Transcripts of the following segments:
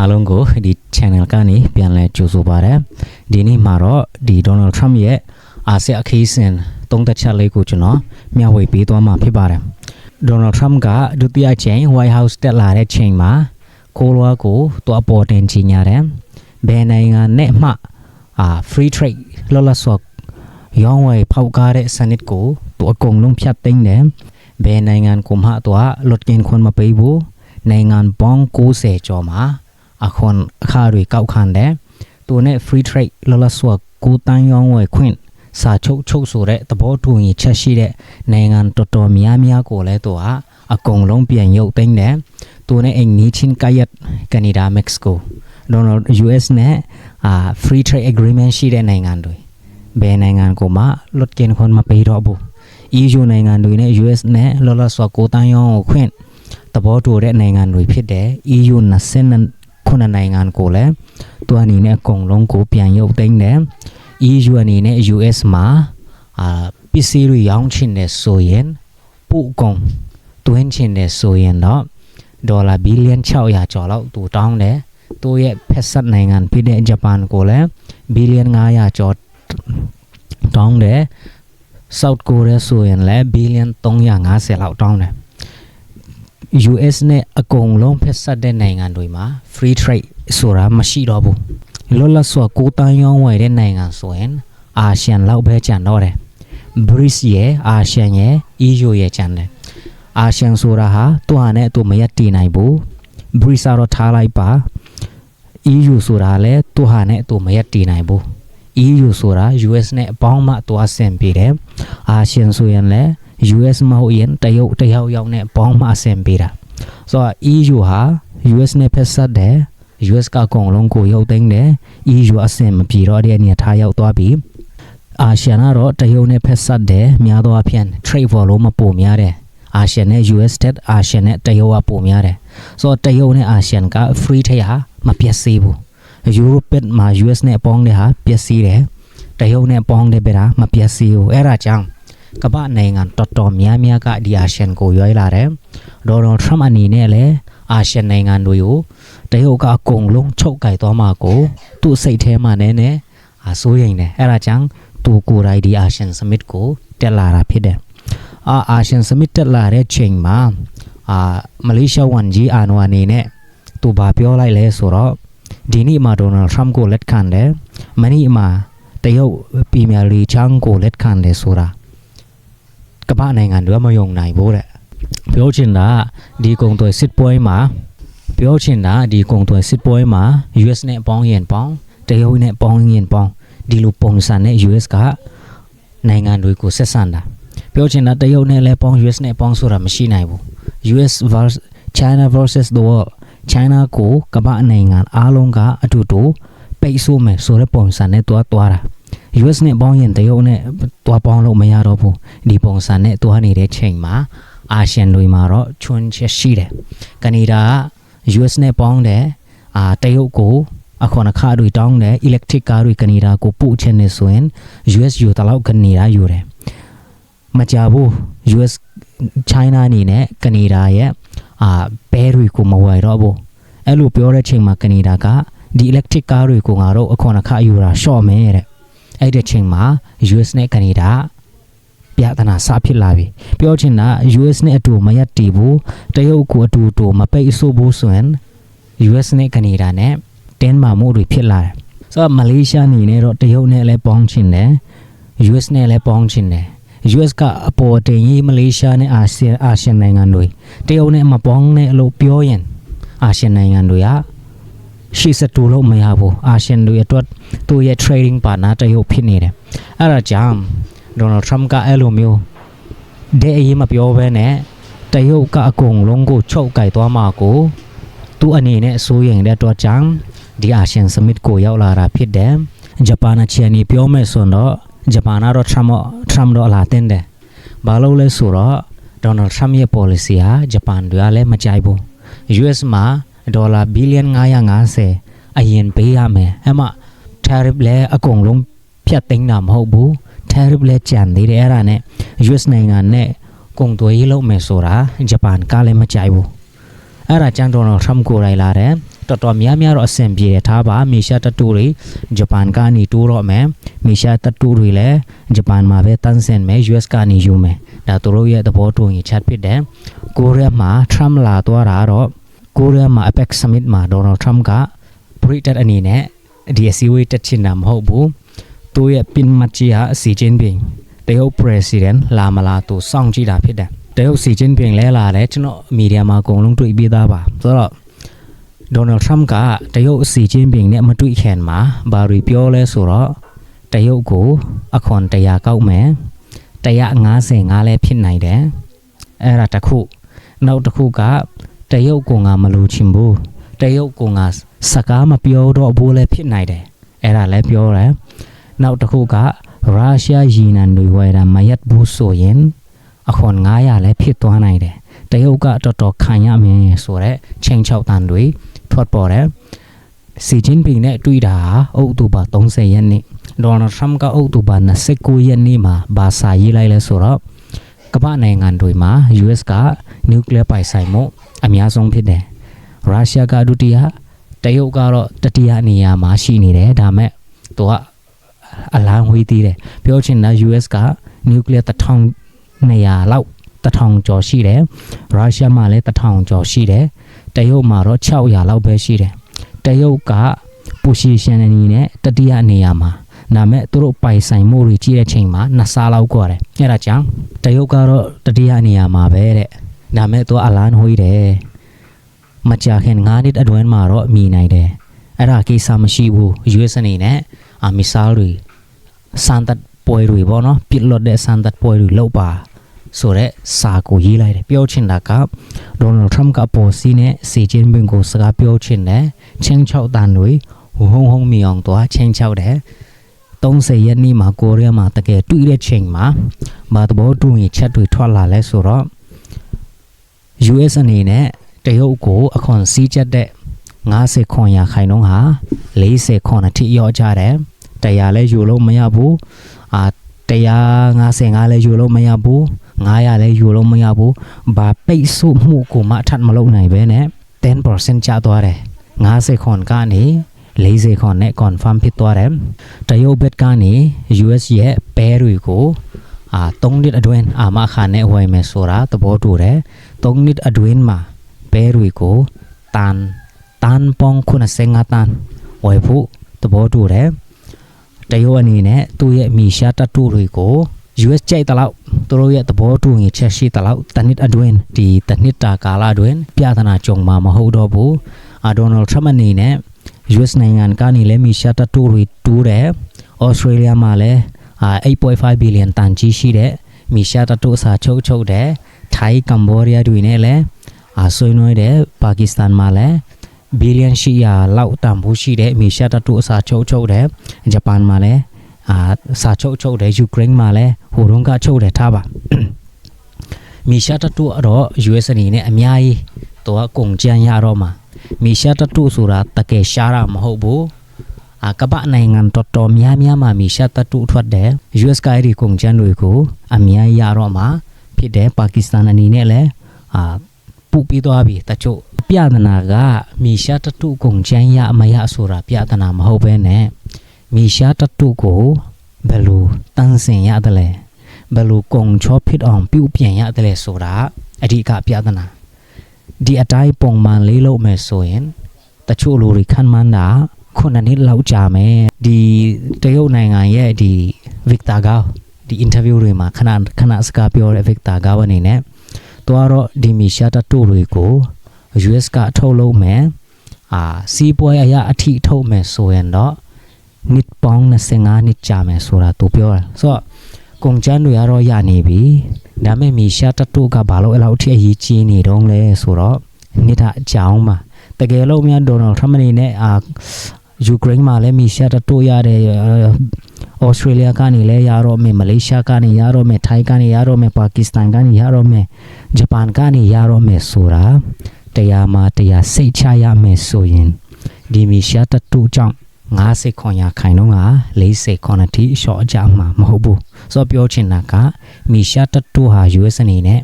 အားလုံးကိုဒီ channel ကနေပြန်လဲကြိုဆိုပါရစေဒီနေ့မှာတော့ဒီ Donald Trump ရဲ့အာဆီအခီးစဉ်သုံးသက်ချက်လေးကိုကျွန်တော်မျှဝေပေးသွားမှာဖြစ်ပါတယ် Donald Trump ကဒုတိယချိန် White House တက်လာတဲ့ချိန်မှာကိုလွားကိုသူအပေါ်တင်ကြီးညာတယ်ဘယ်နိုင်ငံနဲ့မှအာ free trade လောလောဆော့ရောင်းဝယ်ဖောက်ကားတဲ့စနစ်ကိုသူအကုန်လုံးဖြတ်သိမ်းတယ်ဘယ်နိုင်ငံကိုမှသူကလွတ်ကင်းခွင့်မပေးဘူးနိုင်ငံပေါင်း90ကျော်မှာ အခွန်အခါတွေကောက်ခံတယ်သူနဲ့ free trade လောလောဆော့ကိုတန်းရောင်းဝယ်ခွင့်စာချုပ်ချုပ်ဆိုတဲ့သဘောတူညီချက်ရှိတဲ့နိုင်ငံတော်တော်များများကိုလည်းသူကအကုန်လုံးပြန်ရုပ်သိမ်းတယ်သူနဲ့အင်နီချင်းကရက်ကနေဒါမက္ကဆီကိုဒေါ်နယ် US နဲ့အာ free trade agreement ရှိတဲ့နိုင်ငံတွေဘယ်နိုင်ငံကိုမှလွတ်ကင်းခွင့်မပေးတော့ဘူး EU နိုင်ငံတွေနဲ့ US နဲ့လောလောဆော့ကိုတန်းရောင်းကိုခွင့်သဘောတူတဲ့နိုင်ငံတွေဖြစ်တယ် EU 29 ခုနိုင်ငံကိုလည်းသူအနေနဲ့အကုန်လုံးကိုပြန်ရုပ်သိမ်းတယ် EU အနေနဲ့ US မှာအာပစ္စည်းတွေရောင်းချင်တယ်ဆိုရင်ပို့ကုန်တွင်းချင်တယ်ဆိုရင်တော့ဒေါ်လာဘီလီယံ600ကျော်လောက်သူတောင်းတယ်သူရဲ့ဖက်ဆက်နိုင်ငံဖြစ်တဲ့ဂျပန်ကိုလည်းဘီလီယံ900ကျော်တောင်းတယ် South Korea ဆိုရင်လည်းဘီလီယံ350လောက်တောင်းတယ် US နဲ့အကုန်လုံးဖက်ဆက်တဲ့နိုင်ငံတွေမှာ free trade ဆိုတာမရှိတော့ဘူးလောလောဆယ်ကိုတန်းရောင်းဝယ်တဲ့နိုင်ငံဆိုရင်အာရှန်လောက်ပဲကျန်တော့တယ် BRICS ရဲ့အာရှန်ရဲ့ EU ရဲ့ကျန်တယ်အာရှန်ဆိုတာဟာသူဟာနဲ့သူမရက်တည်နိုင်ဘူး BRICS ကတော့ထားလိုက်ပါ EU ဆိုတာလည်းသူဟာနဲ့သူမရက်တည်နိုင်ဘူး EU ဆိုတာ US နဲ့အပေါင်းမှသူအဆင်ပြေတယ်အာရှန်ဆိုရင်လည်း US မဟုတ်ရင်တရုတ်တယောက်ယောက်နဲ့ပေါင်းမှအဆင်ပြေတာဆိုတော့ EU ဟာ US နဲ့ဖက်ဆက်တယ် US ကအကုန်လုံးကိုရုပ်သိမ်းတယ် EU အဆင်မပြေတော့တဲ့နေရာထားရောက်သွားပြီအာရှန်ကတော့တရုတ်နဲ့ဖက်ဆက်တယ်များသောအားဖြင့် trade volume မပိုများတယ်အာရှန်နဲ့ US တက်အာရှန်နဲ့တရုတ်ကပိုများတယ်ဆိုတော့တရုတ်နဲ့အာရှန်က free trade ဟာမပြတ်စေဘူး Europe မှာ US နဲ့ပေါင်းတဲ့ဟာပြည့်စည်တယ်တရုတ်နဲ့ပေါင်းတဲ့ပဲဟာမပြည့်စည်ဘူးအဲ့ဒါကြောင့် ကမ္ဘာနိုင်ငံတော်တော်များများကဒီအာရှန်ကိုရွေးလာတယ်ဒေါ်နယ်ထရမ့်အနေနဲ့လည်းအာရှန်နိုင်ငံတွေကိုတရုတ်ကအကုန်လုံးချုပ်ကြိုက်သွားမှာကိုသူ့စိတ်ထဲမှာနည်းနည်းအာစိုးရိမ်တယ်အဲ့ဒါကြောင့်သူကိုယ်တိုင်ဒီအာရှန်စမစ်ကိုတက်လာတာဖြစ်တယ်အာအာရှန်စမစ်တက်လာတဲ့ချိန်မှာအာမလေးရှားဝန်ကြီးအာနဝအနေနဲ့သူဘာပြောလိုက်လဲဆိုတော့ဒီနေ့မှာဒေါ်နယ်ထရမ့်ကိုလက်ခံတယ်မနေ့မှာတရုတ်ပီမီယာလီချန်ကိုလက်ခံတယ်ဆိုတာ ကမ္ဘာနိုင်ငံတွေကမယုံနိုင်ဘူးတဲ့ပြောချင်တာဒီကုံသွဲစစ်ပွဲမှာပြောချင်တာဒီကုံသွဲစစ်ပွဲမှာ US နဲ့ပေါင်းရင်ပေါင်းတရုတ်နဲ့ပေါင်းရင်ပေါင်းဒီလိုပုံစံနဲ့ US ကနိုင်ငံတွေကိုဆက်ဆံတာပြောချင်တာတရုတ်နဲ့လည်းပေါင်း US နဲ့ပေါင်းဆိုတာမရှိနိုင်ဘူး US versus China versus the world China ကိုကမ္ဘာနိုင်ငံအားလုံးကအတူတူပိတ်ဆို့မယ်ဆိုတဲ့ပုံစံနဲ့တွားတွားတာ US နဲ့ပေါင်းရင်တရုတ်နဲ့တွားပေါင်းလို့မရတော့ဘူးဒီပုံစံနဲ့တွားနေတဲ့ချိန်မှာအာရှန်တွေမှာတော့ချွန်းချက်ရှိတယ်ကနေဒါက US နဲ့ပေါင်းတယ်အာတရုတ်ကိုအခွန်အခါတွေတောင်းတယ် electric car တွေကနေဒါကိုပို့ချင်နေဆိုရင် US ယူတလောက်ကနေဒါယူတယ်မကြဘူး US China အနေနဲ့ကနေဒါရဲ့အာဘဲတွေကိုမဝယ်တော့ဘူးအဲ့လိုပြောတဲ့ချိန်မှာကနေဒါကဒီ electric car တွေကိုငါတို့အခွန်အခယူတာရှော့မယ်တဲ့ အဲ့ဒီချိန်မှာ US နဲ့ကနေဒါပြဿနာစဖြစ်လာပြီပြောချင်တာ US နဲ့အတူမရက်တည်ဘူးတရုတ်ကိုအတူတူမပိတ်ဆို့ဘူးဆိုရင် US နဲ့ကနေဒါနဲ့တင်းမာမှုတွေဖြစ်လာတယ်ဆိုတော့မလေးရှားအနေနဲ့တော့တရုတ်နဲ့လည်းပေါင်းချင်တယ် US နဲ့လည်းပေါင်းချင်တယ် US ကအပေါ်တင်ရေးမလေးရှားနဲ့အာဆီယံအာရှန်နိုင်ငံတွေတရုတ်နဲ့မပေါင်းနဲ့လို့ပြောရင်အာရှန်နိုင်ငံတွေက ရှေ့ဆက်တူလို့မရဘူးအာရှန်တွေအတွက်သူ့ရဲ့ trading partner တရုတ်ဖြစ်နေတယ်အဲ့ဒါကြောင့်ဒေါ်နယ်ထရမ့်ကအဲ့လိုမျိုးတဲ့အရေးမပြောဘဲနဲ့တရုတ်ကအကုန်လုံးကိုချုပ်ကြိုက်သွားမှာကိုသူ့အနေနဲ့အစိုးရတဲ့အတွက်ကြောင့်ဒီအာရှန်စမစ်ကိုရောက်လာတာဖြစ်တယ်ဂျပန်အချီအနေပြောမယ်ဆိုတော့ဂျပန်ကတော့ Trump Trump တော့လာတင်တယ်။ဘာလို့လဲဆိုတော့ Donald Trump ရဲ့ policy ဟာဂျပန်တွေကလည်းမကြိုက်ဘူး။ US မှာ ဒေါ်လာဘီလီယံ950အရင်ပေးရမယ်။အဲ့မှာ tariff လည်းအကုန်လုံးဖြတ်သိမ်းတာမဟုတ်ဘူး။ tariff လည်းကြံသေးတယ်အဲ့ဒါနဲ့ US နိုင်ငံနဲ့ကုန်သွယ်ရေးလုပ်မယ်ဆိုတာဂျပန်ကလည်းမကြိုက်ဘူး။အဲ့ဒါကြောင့် Donald Trump ကိုရိုင်လာတယ်။တော်တော်များများတော့အဆင်ပြေတယ်ထားပါမီရှာတတူတွေဂျပန်ကနေတိုးတော့မယ်မီရှာတတူတွေလည်းဂျပန်မှာပဲတန်းစင်မယ် US ကနေယူမယ်ဒါသူတို့ရဲ့သဘောတူညီချက်ဖြစ်တယ်ကိုရီးယားမှာ Trump လာသွားတာတော့ ကိုရီးယားမှာ APEC Summit မှာ Donald Trump က Britain အနေနဲ့ဒီအစည်းအဝေးတက်ချင်တာမဟုတ်ဘူးသူရဲ့ပင်မတ်ကြီးဟာစီဂျင်ပင်တရုတ် president လာမလာသူစောင့်ကြည့်တာဖြစ်တယ်တရုတ်စီဂျင်ပင်လဲလာတယ်ကျွန်တော်မီဒီယာမှာအကုန်လုံးတွေ့ပြီးသားပါဆိုတော့ဒေါ်နယ်ထရမ့်ကတရုတ်စီချင်းပင်နဲ့မတွေ့ခင်မှာဘာရီပြောလဲဆိုတော့တရုတ်ကိုအခွန်100ကောက်မယ်155လဲဖြစ်နိုင်တယ်အဲ့ဒါတစ်ခုနောက်တစ်ခုက တရုတ်ကငါမလို့ချင်ဘူးတရုတ်ကငါစကားမပြောတော့ဘူးလဲဖြစ်နိုင်တယ်အဲ့ဒါလဲပြောတယ်နောက်တစ်ခုကရုရှားယီနန်တွေဝယ်တာမရက်ဘူးဆိုရင်အခွန်900လဲဖြစ်သွားနိုင်တယ်တရုတ်ကတော်တော်ခံရမယ်ဆိုတော့ချိန်ချောက်တန်တွေထွက်ပေါ်တယ်စီဂျင်ပင်နဲ့တွေ့တာအောက်တိုဘာ30ရက်နေ့ဒေါ်နယ်ထရမ့်ကအောက်တိုဘာ29ရက်နေ့မှာဘာစာရေးလိုက်လဲဆိုတော့ကမ္ဘာနိုင်ငံတွေမှာ US ကနျူကလ িয়ার ပိုင်ဆိုင်မှု အများဆုံးဖြစ်တယ်ရုရှားကဒုတိယတရုတ်ကတော့တတိယနေရာမှာရှိနေတယ်ဒါမဲ့သူကအလံဝေးသေးတယ်ပြောချင်တာ US ကနျူကလ িয়ার1200လောက်1000ကျော်ရှိတယ်ရုရှားမှာလည်း1000ကျော်ရှိတယ်တရုတ်မှာတော့600လောက်ပဲရှိတယ်တရုတ်က position အနေနဲ့တတိယနေရာမှာဒါမဲ့သူတို့ပိုင်ဆိုင်မှုတွေကြီးတဲ့ချိန်မှာနှစ်ဆလောက်กว่าတယ်အဲ့ဒါကြောင့်တရုတ်ကတော့တတိယနေရာမှာပဲတဲ့ ဒါမဲ့သူကအလန်းဟွေးတယ်မကြခင်9နှစ်အတွင်းမှာတော့မြည်နိုင်တယ်အဲ့ဒါကိစ္စမရှိဘူး US အနေနဲ့အမီဆာလ်တွေစန်တတ်ပွဲတွေပေါ့နော်ပြစ်လွတ်တဲ့စန်တတ်ပွဲတွေလောက်ပါဆိုတော့စာကိုရေးလိုက်တယ်ပြောချင်တာကဒေါ်နယ်ထရမ့်ကပေါ်စီနဲ့စီဂျင်ဘင်ကိုစကားပြောချင်တယ်ချင်းချောက်တန်တွေဟုံဟုံဟုံမီအောင်တော့ချင်းချောက်တယ်30ရက်နေ့မှာကိုရီးယားမှာတကယ်တွေ့တဲ့ချိန်မှာဘာတဘောတူရင်ချက်တွေထွက်လာလဲဆိုတော့ US အနေနဲ့တရုတ်ကိုအခွန်စည်းချက်တဲ့90ခွန်ရာခိုင်နှုန်းဟာ40ခွန်အထိရော့ကြတယ်တရားလဲယူလို့မရဘူးအာ155လဲယူလို့မရဘူး900လဲယူလို့မရဘူးဘာပိတ်ဆို့မှုကိုမှအထက်မလုပ်နိုင်ပဲနဲ့10%ကျသွားတယ်50ခွန်ကနေ40ခွန်နဲ့ confirm ဖြစ်သွားတယ်တရုတ်ဘက်ကနေ US ရဲ့ပဲတွေကိုအာ3နှစ်အတွင်းအာမခံနဲ့ဝယ်မယ်ဆိုတာသဘောတူတယ် 3နှစ်အတွင်းမှာပဲတွေကိုတန်တန်ပေါင်း95တန်ဝယ်ဖို့သဘောတူတယ်တရုတ်အနေနဲ့သူ့ရဲ့မီရှာတတူတွေကို US ကြိုက်တလောက်သူတို့ရဲ့သဘောတူညီချက်ရှိတလောက်တနစ်အတွင်းဒီတနစ်တာကာလအတွင်းပြဿနာကြုံမှာမဟုတ်တော့ဘူးအာဒေါ်နယ်ထရမ့်အနေနဲ့ US နိုင်ငံကနေလည်းမီရှာတတူတွေတူးတယ်ဩစတြေးလျမှာလည်းအာ8.5 billion တန်ကြီးရှိတဲ့မီရှာတတူစာချုပ်ချုပ်တယ် ထိုင်းကမ္ဘောဒီးယားတွေနဲ့လည်းအာဆွေးနွေးတယ်ပါကစ္စတန်မှာလည်းဘီလီယံရှိရာလောက်တန်ဖိုးရှိတဲ့မီရှာတတူအစာချုပ်ချုပ်တယ်ဂျပန်မှာလည်းအာစာချုပ်ချုပ်တယ်ယူကရိန်းမှာလည်းဟိုတုန်းကချုပ်တယ်ထားပါမီရှာတတူတော့ US အနေနဲ့အများကြီးတော့ကုန်ကြမ်းရတော့မှာမီရှာတတူဆိုတာတကယ်ရှားတာမဟုတ်ဘူးအာကပနိုင်ငံတော်တော်များများမှာမီရှာတတူထွက်တယ် US ကအဲ့ဒီကုန်ကြမ်းတွေကိုအများကြီးရတော့မှာ ဖြစ်တယ်ပါကစ္စတန်အနေနဲ့လည်းအာပူပြီးသွားပြီတချို့ပြဿနာကမီရှာတတုကုန်ချမ်းရမရဆိုတာပြဿနာမဟုတ်ဘဲနဲ့မီရှာတတုကိုဘယ်လိုတန်းစင်ရတယ်လဲဘယ်လိုကုန်ချောဖြစ်အောင်ပြုပြင်ရတယ်လဲဆိုတာအဓိကပြဿနာဒီအတိုင်းပုံမှန်လေးလို့မယ်ဆိုရင်တချို့လူတွေခံမှန်းတာခုနှစ်နှစ်လောက်ကြာမယ်ဒီတရုတ်နိုင်ငံရဲ့ဒီ Victor Gao ဒီ interview တွေမှာခဏခဏစကားပြောတဲ့ Victor Gao အနေနဲ့သူကတော့ဒီမီရှာတတုတွေကို US ကထုတ်လုပ်မယ်အာစီးပွားအရာအထိထုတ်မယ်ဆိုရင်တော့နှစ်ပေါင်း25နှစ်ကြာမယ်ဆိုတာသူပြောတယ်ဆိုတော့ကုန်ကျန်းတွေကတော့ရနေပြီဒါပေမဲ့မီရှာတတုကဘာလို့အဲ့လောက်အထိအရေးကြီးနေတော့လဲဆိုတော့နှစ်ထအကြောင်းမှာတကယ်လို့များဒေါ်နယ်ထရမ့်နေနဲ့အာယူကရိန်းမှာလည်းမီရှာတတုရတယ် ဩစတြေးလျကနေလည်းရတော့မယ်မလေးရှားကနေရတော့မယ်ထိုင်းကနေရတော့မယ်ပါကစ္စတန်ကနေရတော့မယ်ဂျပန်ကနေရတော့မယ်ဆိုတာတရားမှာတရားစိတ်ချရမယ်ဆိုရင်ဒီမီရှာတတူကြောင့်50ခွန်ရခိုင်တော့က40ခွန်အထိရှော့ကြမှာမဟုတ်ဘူးဆိုတော့ပြောချင်တာကမီရှာတတူဟာ US အနေနဲ့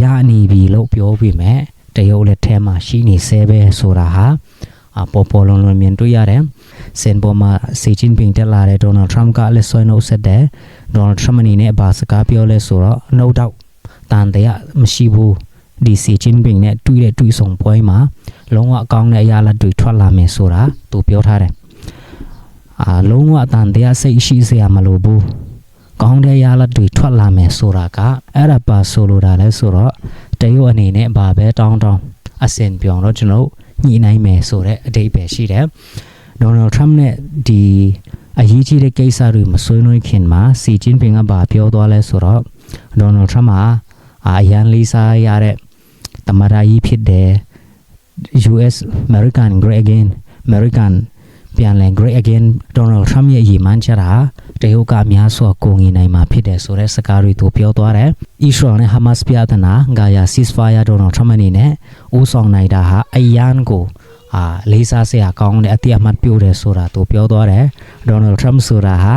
ရနေပြီလို့ပြောပြီးမဲ့တရုတ်လက်ထဲမှာရှိနေဆဲပဲဆိုတာဟာအာပေါ်ပေါ်လွန်လွန်မြင်တွေ့ရတယ် စင်ပေါ်မှာစီချင်းပင်တက်လာတဲ့ဒေါ်နယ်ထရမ့်ကလည်းဆွဲနှုတ်ဆက်တယ်ဒေါ်နယ်ထရမ့်အနေနဲ့ဘာစကားပြောလဲဆိုတော့ no doubt တန်တရားမရှိဘူးဒီစီချင်းပင်နဲ့တွေ့တဲ့တွေ့ဆုံပွဲမှာလုံးဝအကောင်းတဲ့အရာလက်တွေထွက်လာမယ်ဆိုတာသူပြောထားတယ်အာလုံးဝတန်တရားစိတ်ရှိစရာမလိုဘူးကောင်းတဲ့ရလဒ်တွေထွက်လာမယ်ဆိုတာကအဲ့ဒါပါဆိုလိုတာလဲဆိုတော့တရုတ်အနေနဲ့ဘာပဲတောင်းတောင်းအဆင်ပြောင်းတော့ကျွန်တော်ညှိနှိုင်းမယ်ဆိုတဲ့အတိတ်ပဲရှိတယ် ဒေါ်နယ်ထရမ့်နဲ့ဒီအရေးကြီးတဲ့ကိစ္စတွေမဆွေးနွေးခင်မှာစီဂျင်ပင်ကဘာပြောသွားလဲဆိုတော့ဒေါ်နယ်ထရမ့်ဟာအရန်လေးစားရတဲ့တမရာကြီးဖြစ်တယ် US American Great Again American ပြန်လည် Great Again Donald Trump ရဲ့ရည်မှန်းချက်ဟာတရုတ်ကများစွာကိုငင်နိုင်မှာဖြစ်တယ်ဆိုတဲ့စကားတွေသူပြောသွားတယ်။ Israel နဲ့ Hamas ပြဿနာဂါယာ ceasefire Donald Trump အနေနဲ့ဦးဆောင်နိုင်တာဟာအယမ်းကို အာလေးစားစရာကောင်းတဲ့အတိအမှတ်ပြုတယ်ဆိုတာသူပြောသွားတယ်။ Donald Trump ဆိုတာဟာ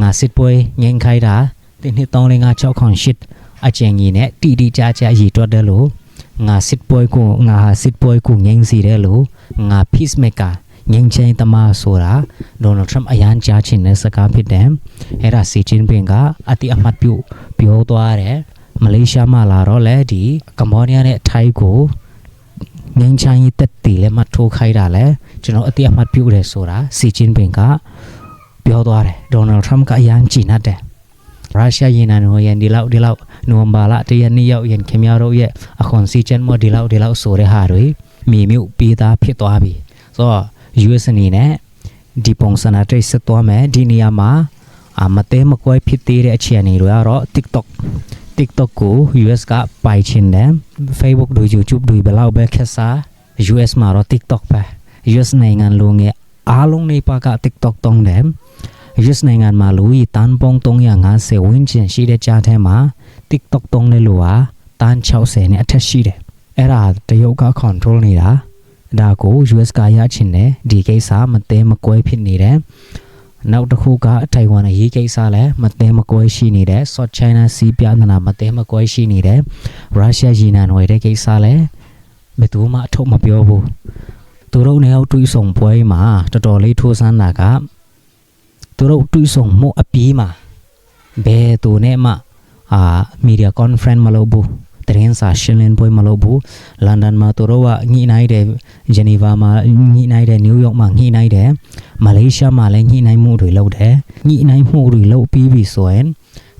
ငါစစ်ပွဲငင်းခိုင်းတာဒီနှစ်3568အကျဉ်းကြီးနဲ့တီတီကြကြရည်တွက်တယ်လို့ငါစစ်ပွဲကိုငါဟာစစ်ပွဲကိုငင်းစီတယ်လို့ငါ peacemaker ငင်းချင်းတမဆိုတာဒေါ်နယ်ထရမ့်အရန်ကြားချင်တဲ့စကားဖြစ်တယ်။အဲ့ဒါစီချင်းပင်ကအတိအမှတ်ပြုပြောသွားတယ်။မလေးရှားမှာလာတော့လေဒီကမ္ဘောဒီးယားနဲ့ထိုင်းကို ငင်းချင်းတက်တီလည်းမထိုးခိုင်းတာလေကျွန်တော်အတိအမှတ်ပြုတယ်ဆိုတာစီချင်းပင်ကပြောသွားတယ်။ဒေါ်နယ်ထရမ့်ကအရန်ကြည်နပ်တယ်။ရုရှားရင်နန်ဟိုရန်ဒီလောက်ဒီလောက်နိုဝင်ဘာလတရက်နေ့ရောက်ရင်ခင်ဗျားတို့ရဲ့အခွန်စီချန်မဒီလောက်ဒီလောက်ဆိုတဲ့ဟာတွေမြေမြုပ်ပေးသားဖြစ်သွားပြီ။ဆိုတော့ US အနေနဲ့ဒီပုံစံအတိတ်ဆက်သွားမယ်ဒီနေရာမှာအမတဲမကွဲဖြစ်သေးတဲ့အခြေအနေတွေကတော့ TikTok TikTok ကို US ကပိုင်ချင်တယ် Facebook တို့ YouTube တို့ဘယ်လောက်ပဲခက်စား US မှာတော့ TikTok ပဲ US နိုင်ငံလုံးငယ်အားလုံးနေပါက TikTok တုံးတယ် US နိုင်ငံမှာလူကြီးတန်ပုံ350ဝန်းကျင်ရှိတဲ့ကြားထဲမှာ TikTok တုံးတဲ့လူဟာတန်60နဲ့အထက်ရှိတယ်အဲ့ဒါတရုတ်က control နေတာဒါကို US ကရချင်တယ်ဒီကိစ္စမသေးမကွဲဖြစ်နေတယ် နောက်တစ်ခုကထိုင်ဝမ်အရေးကိစ္စလည်းမသေးမကွဲရှိနေတယ် South China Sea ပြဿနာမသေးမကွဲရှိနေတယ်ရုရှားရေနံဝယ်တဲ့ကိစ္စလည်းဘယ်သူမှအထုပ်မပြောဘူးသူတို့နေအောင်တွေးဆောင်ပွဲမှာတော်တော်လေးထိုးဆန်းတာကသူတို့တွေးဆောင်မှုအပြီးမှာဘယ်သူနဲ့မှအာမီဒီယာကွန်ဖရင့်မလုပ်ဘူး တရင်စာရှင်းလင်းပွဲမလုပ်ဘူးလန်ဒန်မှာသူတို့ကညှိနှိုင်းတယ်ဂျနီဗာမှာညှိနှိုင်းတယ်နယူးယောက်မှာညှိနှိုင်းတယ်မလေးရှားမှာလည်းညှိနှိုင်းမှုတွေလုပ်တယ်ညှိနှိုင်းမှုတွေလုပ်ပြီးပြီဆိုရင်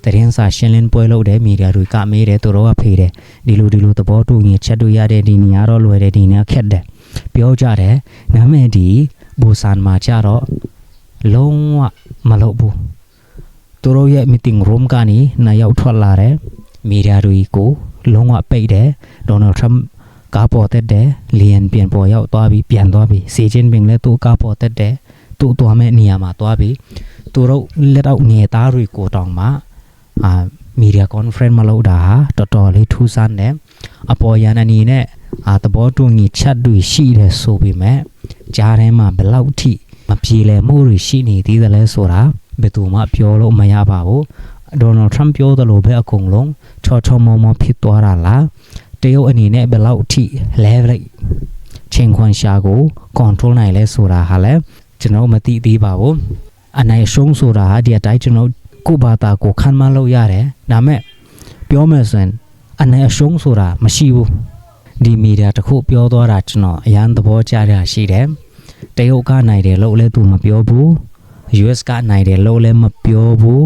တရင်စာရှင်းလင်းပွဲလုပ်တယ်မီဒီယာတွေကမေးတယ်သူတို့ကဖေးတယ်ဒီလိုဒီလိုသဘောတူညီချက်တွေရတဲ့ဒီနေရာတော့လွယ်တယ်ဒီနေရာခက်တယ်ပြောကြတယ်နာမည်ဒီဘူဆန်မှာကြတော့လုံးဝမလုပ်ဘူးသူတို့ရဲ့ meeting room ကနေနိုင်ရောက်ထွက်လာတယ် မီဒီယာတွေကိုလုံးဝပိတ်တယ်ဒေါ်နယ်ထရမ့်ကားပေါ်တက်တယ်လီယန်ပြန်ပေါ်ရောက်သွားပြီးပြန်သွားပြီးစီချင်းပင်လည်းသူ့ကားပေါ်တက်တယ်သူ့သွားမဲ့နေရာမှာသွားပြီးသူတို့လက်အောက်ငယ်သားတွေကိုတောင်မှအာမီဒီယာကွန်ဖရင့်မလုပ်တာဟာတော်တော်လေးထူးဆန်းတယ်အပေါ်ရန်အနေနဲ့အာသဘောတူညီချက်တွေရှိတယ်ဆိုပေမဲ့ကြားထဲမှာဘယ်လောက်ထိမပြေလည်မှုတွေရှိနေသေးတယ်လဲဆိုတာဘယ်သူမှပြောလို့မရပါဘူး ဒေါ်နယ်ထရမ့်ပြောသလိုပဲအကုန်လုံးချောချောမောမောဖြစ်သွားတာလားတရုတ်အနေနဲ့ဘယ်လောက်ထိ leverage ချင်းခွန်ရှာကို control နိုင်လဲဆိုတာဟာလဲကျွန်တော်မသိသေးပါဘူးအနိုင်ရှုံးဆိုတာဟာဒီအတိုင်းကျွန်တော်ကိုဘာတာကိုခံမလို့ရတယ်ဒါမဲ့ပြောမယ်ဆိုရင်အနိုင်အရှုံးဆိုတာမရှိဘူးဒီမီဒီယာတစ်ခုပြောသွားတာကျွန်တော်အရန်သဘောကျတာရှိတယ်တရုတ်ကနိုင်တယ်လို့လည်းသူမပြောဘူး US ကနိုင်တယ်လို့လည်းမပြောဘူး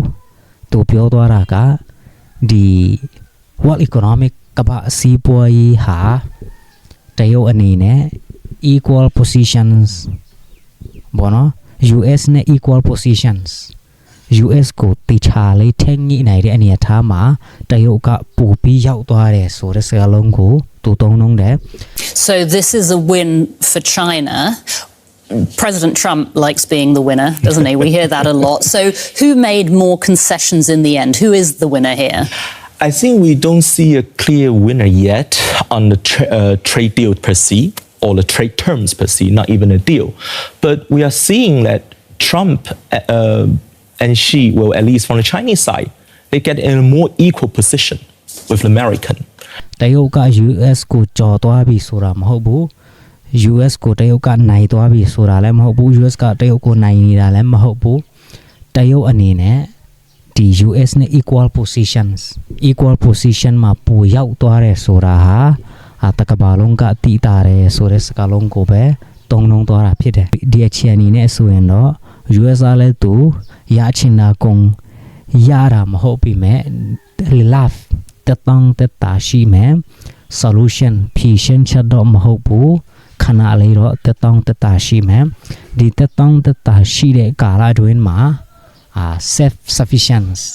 သူပြောသွားတာကဒီ World Economic ကမ္ဘာစီးပွားရေးဟာတရုတ်အနေနဲ့ equal positions ဘောနော် US နဲ့ equal positions US ကိုတိချာလေးထက်ညှိနိုင်တဲ့အနေအထားမှာတရုတ်ကပိုပြီးရောက်သွားတယ်ဆိုတဲ့စကားလုံးကိုသူသုံးနှုန်းတယ် So this is a win for China. President Trump likes being the winner, doesn't he? We hear that a lot. So who made more concessions in the end? Who is the winner here? I think we don't see a clear winner yet on the tra- uh, trade deal per se or the trade terms per se, not even a deal. But we are seeing that Trump uh, and Xi, well, at least from the Chinese side, they get in a more equal position with the American. တရုတ်က US ကိုကြော်သွားပြီဆိုတာမဟုတ်ဘူး US ကိုတရုတ်ကနိုင်သွားပြီဆိုတာလည်းမဟုတ်ဘူး US ကတရုတ်ကိုနိုင်နေတာလည်းမဟုတ်ဘူးတရုတ်အနေနဲ့ဒီ US နဲ့ equal positions equal position မှာပူရောက်သွားတယ်ဆိုတာဟာအတကဘာလုံးကတိတာတယ်ဆိုတဲ့စကားလုံးကိုပဲတုံလုံးသွားတာဖြစ်တယ်ဒီအခြေအနေနဲ့ဆိုရင်တော့ US ကလည်းသူရချင်တာကုန်ရတာမဟုတ်ပြီမဲ့ love တက်တောင်းတက်တာရှိမယ် solution ဖြေရှင်းချက်တော့မဟုတ်ဘူး ခဏလေးတော့တက်တောင်းတက်တာရှိမယ်ဒီတက်တောင်းတက်တာရှိတဲ့ကာလအတွင်းမှာအာ self sufficiency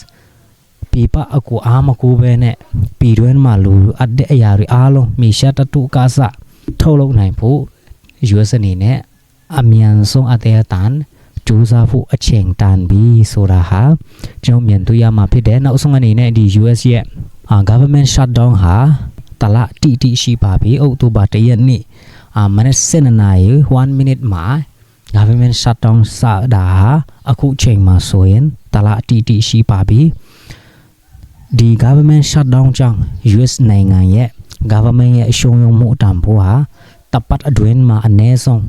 ပြပအကူအားမကူပဲနဲ့ပြည်တွင်းမှာလူအပ်တဲ့အရာတွေအားလုံးမြေရှားတတုကစထုတ်လုပ်နိုင်ဖို့ US အနေနဲ့အမြန်ဆုံးအသေးအတန်ကြိုးစားဖို့အချိန်တန်ပြီဆိုတာဟာကျွန်တော်မြင်တွေ့ရမှာဖြစ်တယ်နောက်ဆုံးအနေနဲ့ဒီ US ရဲ့အာ government shutdown ဟာတလတိတိရှိပါပြီအောက်တိုဘာ၁ရက်နေ့အာ မနက်7နာရီ1 minute မှာ government shutdown စတာဟာအခုချိန်မှာဆိုရင်တလတိတိရှိပါပြီဒီ government shutdown ကြောင့် US နိုင်ငံရဲ့ government ရဲ့အရှုံးရုံမှုအတန်ဖိုးဟာတပတ်အတွင်းမှာအနည်းဆုံး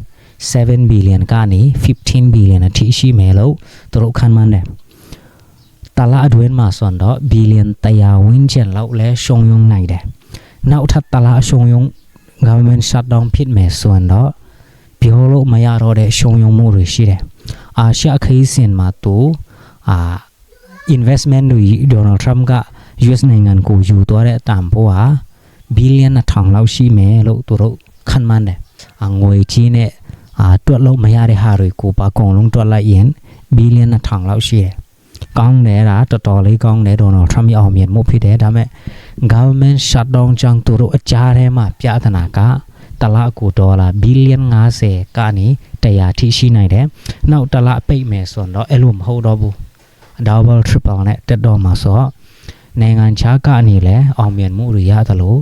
7 billion ကနေ15 billion အထိရှိမယ်လို့သူတို့ခန့်မှန်းတယ်တလအတွင်းမှာဆိုတော့ billion 100ဝန်းကျင်လောက်လဲရှုံရုံနိုင်တယ်နောက်ထပ်တလအရှုံရုံ government shutdown ဖြစ်မယ်ဆိုတော့ပြောလို့မရတော့တဲ့ရှုံရုံမှုတွေရှိတယ်အာရှခရီးစဉ်မှာသူအာ investment တွေဒေါ်နယ်ထရမ့်က US နိုင်ငံကိုယူသွားတဲ့အတန်ဖိုးဟာ billion ထောင်လောက်ရှိမယ်လို့သူတို့ခန့်မှန်းတယ်အငွေကြီးနဲ့အာတွက်လို့မရတဲ့ဟာတွေကိုပါအကုန်လုံးတွက်လိုက်ရင် billion ထောင်လောက်ရှိတယ်ကောင်းတယ်ဒါတော်တော်လေးကောင်းတယ်ဒေါ်နယ်ထရမ့်ရဲ့အောင်မြင်မှုဖြစ်တယ်ဒါပေမဲ့ government shutdown ကြောင့်သူတို့အကြားထဲမှာပြဿနာကတလအကူဒေါ်လာ billion 50ကနေ100ထိရှိနိုင်တယ်နောက်တလပိတ်မယ်ဆိုတော့အဲ့လိုမဟုတ်တော့ဘူး double triple နဲ့တက်တော့မှာဆိုတော့နိုင်ငံခြားကနေလည်းအောင်မြင်မှုတွေရသလို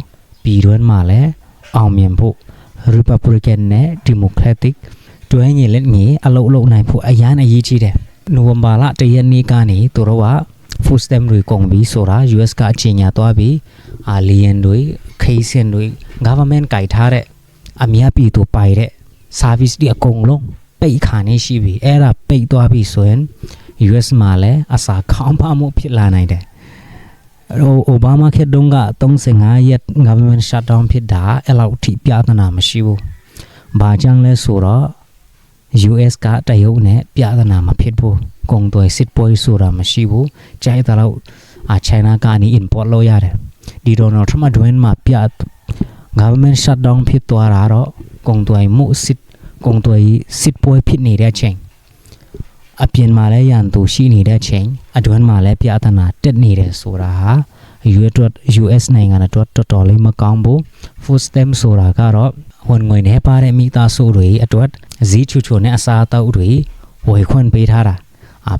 ပြည်တွင်းမှာလည်းအောင်မြင်ဖို့ Republican နဲ့ Democratic တွဲညီလက်ညီအလုပ်လုပ်နိုင်ဖို့အရန်အရေးကြီးတယ်နိုဝင်ဘာလတရက်နေ့ကနေသူတို့က food stamp တွေကုန်ပြီဆိုတာ US ကအချိန်ညာသွားပြီအာလီယန်တွေခေးစင်တွေ government ကြိုက်ထားတဲ့အများပြည်သူပိုင်တဲ့ service တွေအကုန်လုံးပိတ်ခါနေရှိပြီအဲ့ဒါပိတ်သွားပြီဆိုရင် US မှာလည်းအစာခေါင်းပါမှုဖြစ်လာနိုင်တယ်။အိုအိုဘားမားခေတ်တုန်းက35ရက် government shutdown ဖြစ်တာအဲ့လောက်ထိပြဿနာမရှိဘူး။ဘာကြောင့်လဲဆိုတော့ US ကတရုတ်နဲ့ပြဿနာမဖြစ်ဘူး။ ကုန်သွယ်စစ်ပွဲဆိုတာမရှိဘူး။ကြိုက်တဲ့လောက်အာ China ကနေ import လုပ်ရတယ်။ဒီ Donald Trump အတွင်းမှာပြ government shutdown ဖြစ်သွားတာတော့ကုန်သွယ်မှုစစ်ကုန်သွယ်စစ်ပွဲဖြစ်နေတဲ့အချိန်အပြင်မှာလည်းရန်သူရှိနေတဲ့အချိန်အတွင်းမှာလည်းပြဿနာတက်နေတယ်ဆိုတာဟာ US နိုင်ငံအတွက်တော်တော်လေးမကောင်းဘူး food stamp ဆိုတာကတော့ဝန်ငွေနဲ့ပါတဲ့မိသားစုတွေအတွက်ဈေးချူချူနဲ့အစားအသောက်တွေဝယ်ခွင့်ပေးထားတာအ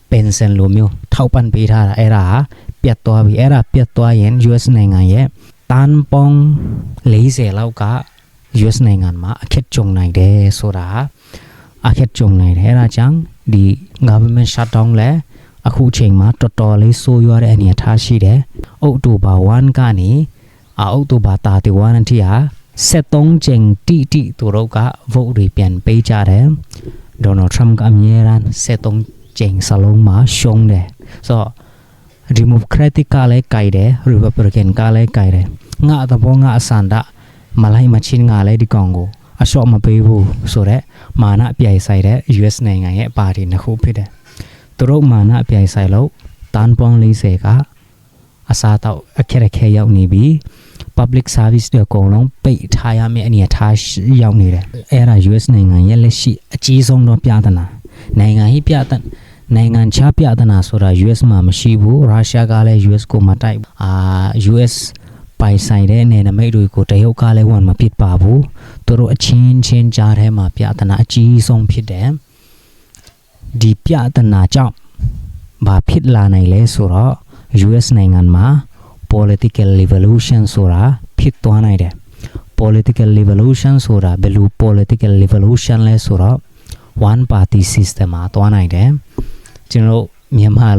ပင်စင်လိုမျိုးထောက်ပံ့ပေးထားတာအဲ့ဒါဟာပြတ်သွားပြီအဲ့ဒါပြတ်သွားရင် US နိုင်ငံရဲ့တန်ပေါင်း40လောက်က US နိုင်ငံမှာအခက်ကြုံနိုင်တယ်ဆိုတာဟာအခက်ကြုံနိုင်တယ်အဲ့ဒါကြောင့်ဒီ government shutdown လဲအခုချိန်မှာတော်တော်လေးဆိုးရွားတဲ့အနေအထားရှိတယ်။အောက်တိုဘာ1ကနေအောက်တိုဘာ31အထိဟာ73ချိန်တိတိသူတို့က vote တွေပြန်ပေးကြတယ်။ Donald Trump ကအမြဲတမ်း73 ချိန်စလုံးမှာရှုံးတယ်။ဆိုတော့ Democratic ကလည်းကြိုက်တယ် Republican ကလည်းကြိုက်တယ်။ငါသဘောငါအစန္ဒမလိုက်မချင်းငါလည်းဒီကောင်ကိုအလျှော့မပေးဘူးဆိုတော့မာနပြိုင်ဆိုင်တဲ့ US နိုင်ငံရဲ့ပါတီနှစ်ခုဖြစ်တယ်။သူတို့မာနပြိုင်ဆိုင်လို့တန်ပေါင်း40ကအစားတော့အခက်အခဲရောက်နေပြီ public service တွေအကုန်လုံးပိတ်ထားရမယ့်အနေအထားရောက်နေတယ်။အဲ့ဒါ US နိုင်ငံရဲ့လက်ရှိအကြီးဆုံးသောပြဿနာနိုင်ငံရေးပြဿနာ နိုင်ငံခြားပြဿနာဆိုတာ US မှာမရှိဘူးရုရှားကလည်း US ကိုမတိုက်ဘူးအာ US ပိုင်ဆိုင်တဲ့နယ်နိမိတ်တွေကိုတရုတ်ကလည်းဝန်မဖြစ်ပါဘူးသူတို့အချင်းချင်းကြားထဲမှာပြဿနာအကြီးဆုံးဖြစ်တယ်ဒီပြဿနာကြောင့်ဘာဖြစ်လာနိုင်လဲဆိုတော့ US နိုင်ငံမှာ political revolution ဆိုတာဖြစ်သွားနိုင်တယ် political revolution ဆိုတာဘယ်လို political revolution လဲဆိုတော့ one party system မှာသွားနိုင်တယ် ကျွန်တော်မြန်မာ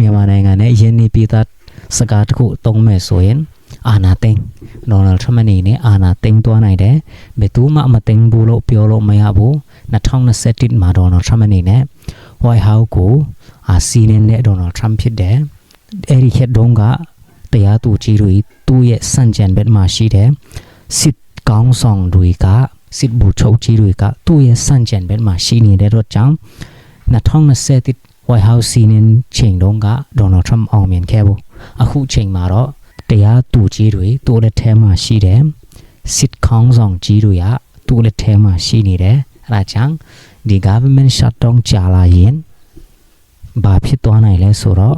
မြန်မာနိုင်ငံနဲ့ယင်းနေပြည်သားစကားတစ်ခုသုံးမယ်ဆိုရင်အာနာသိန်းဒေါ်နယ်ထရမ့်အနေနဲ့အာနာသိန်းသွားနိုင်တယ်ဘယ်သူမှမသိန်းဘူးလို့ပြောလို့မရဘူး2021မှာဒေါ်နယ်ထရမ့်အနေနဲ့ White House ကိုအာစီနေတဲ့ဒေါ်နယ်ထရမ့်ဖြစ်တယ်အဲ့ဒီခေတ်တုန်းကတရားသူကြီးတွေသူ့ရဲ့စံကြံဘက်မှာရှိတယ်စစ်ကောင်းဆောင်တွေကစစ်ဘူချုပ်ကြီးတွေကသူ့ရဲ့စံကြံဘက်မှာရှိနေတဲ့တော့ကြောင့်2021 White House စီးနေချိန်တုန်းကဒေါ်နယ်ထရမ့်အောင်မြင်ခဲ့ဘူးအခုချိန်မှာတော့တရားသူကြီးတွေသူ့လက်ထဲမှာရှိတယ်စစ်ကောင်းဆောင်ကြီးတွေကသူ့လက်ထဲမှာရှိနေတယ်အဲဒါကြောင့်ဒီ government shutdown ကြာလာရင်ဘာဖြစ်သွားနိုင်လဲဆိုတော့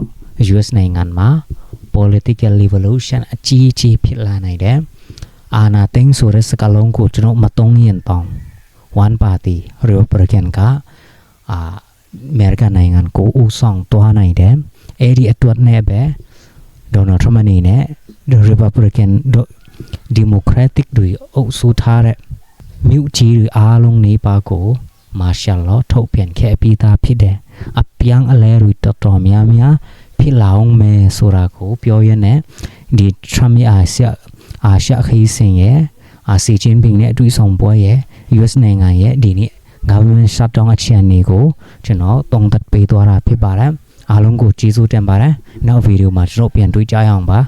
US နိုင်ငံမှာ political revolution အကြီးအကျယ်ဖြစ်လာနိုင်တယ်အာနာသိန်းဆိုတဲ့စကားလုံးကိုကျွန်တော်မသုံးရင်တောင် one party republican ကအာ အမေရိကန်နိုင်ငံကိုဦးဆောင်သွားနိုင်တယ်အဲ့ဒီအတွက်နဲ့ပဲဒေါ်နယ်ထရမ့်အနေနဲ့ the republican democratic တွေအုပ်စုထားတဲ့မြို့ကြီးတွေအားလုံးနေပါကို martial law ထုတ်ပြန်ခဲ့ပြီးသားဖြစ်တယ်အပြန်းအလဲတွေတော်တော်များများဖြစ်လာအောင်မယ်ဆိုတာကိုပြောရတဲ့ဒီ Trump ရဲ့အာရှအာရှခရီးစဉ်ရဲ့အာစီချင်းပင်နဲ့အတွေ့အဆုံပွဲရဲ့ US နိုင်ငံရဲ့ဒီနေ့ government shutdown အခြေအနေကိုကျွန်တော်တုံ့တက်ပေးသွားတာဖြစ်ပါတယ်အားလုံးကိုကျေးဇူးတင်ပါတယ်နောက်ဗီဒီယိုမှာကျွန်တော်ပြန်တွေ့ကြရအောင်ပါ